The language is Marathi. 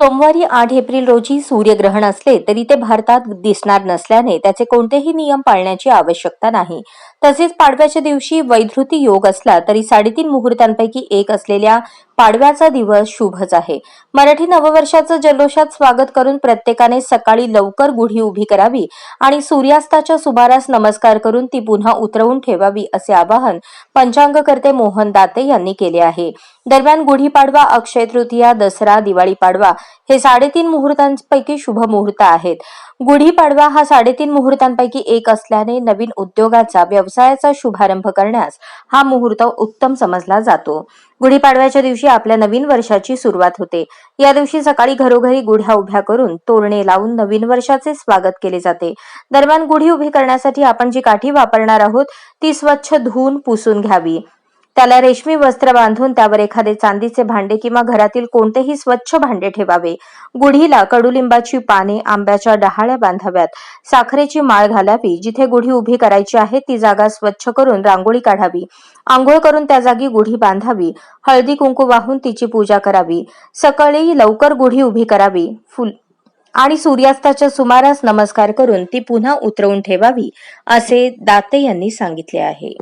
सोमवारी आठ एप्रिल रोजी सूर्यग्रहण असले तरी ते भारतात दिसणार नसल्याने त्याचे कोणतेही नियम पाळण्याची आवश्यकता नाही. तसेच पाडव्याच्या दिवशी वैधृती योग असला तरी साडेतीन मुहूर्तांपैकी एक असलेल्या पाडव्याचा दिवस शुभच आहे. मराठी नववर्षाचं जल्लोषात स्वागत करून प्रत्येकाने सकाळी लवकर गुढी उभी करावी आणि सूर्यास्ताच्या सुमारास नमस्कार करून ती पुन्हा उतरवून ठेवावी असे आवाहन पंचांगकर्ते मोहन दाते यांनी केले आहे. दरम्यान गुढीपाडवा अक्षय तृतीया दसरा दिवाळी पाडवा हे साडेतीन मुहूर्तांपैकी शुभ मुहूर्त आहेत. गुढीपाडवा हा साडेतीन मुहूर्तांपैकी एक असल्याने नवीन उद्योगाचा व्यवसायाचा शुभारंभ करण्यास हा मुहूर्त उत्तम समजला जातो. गुढीपाडव्याच्या दिवशी आपल्या नवीन वर्षाची सुरुवात होते. या दिवशी सकाळी घरोघरी गुढ्या उभ्या करून तोरणे लावून नवीन वर्षाचे स्वागत केले जाते. दरम्यान गुढी उभी करण्यासाठी आपण जी काठी वापरणार आहोत ती स्वच्छ धुवून पुसून घ्यावी. त्याला रेशमी वस्त्र बांधून त्यावर एखादे चांदीचे भांडे किंवा घरातील कोणतेही स्वच्छ भांडे ठेवावे. गुढीला कडुलिंबाची पाने आंब्याच्या डहाळ्या बांधाव्यात. साखरेची माळ घालावी. जिथे गुढी उभी करायची आहे ती जागा स्वच्छ करून रांगोळी काढावी. आंघोळ करून त्या जागी गुढी बांधावी. हळदी कुंकू वाहून तिची पूजा करावी. सकाळी लवकर गुढी उभी करावी. फुल आणि सूर्यास्ताच्या सुमारास नमस्कार करून ती पुन्हा उतरवून ठेवावी असे दाते यांनी सांगितले आहे.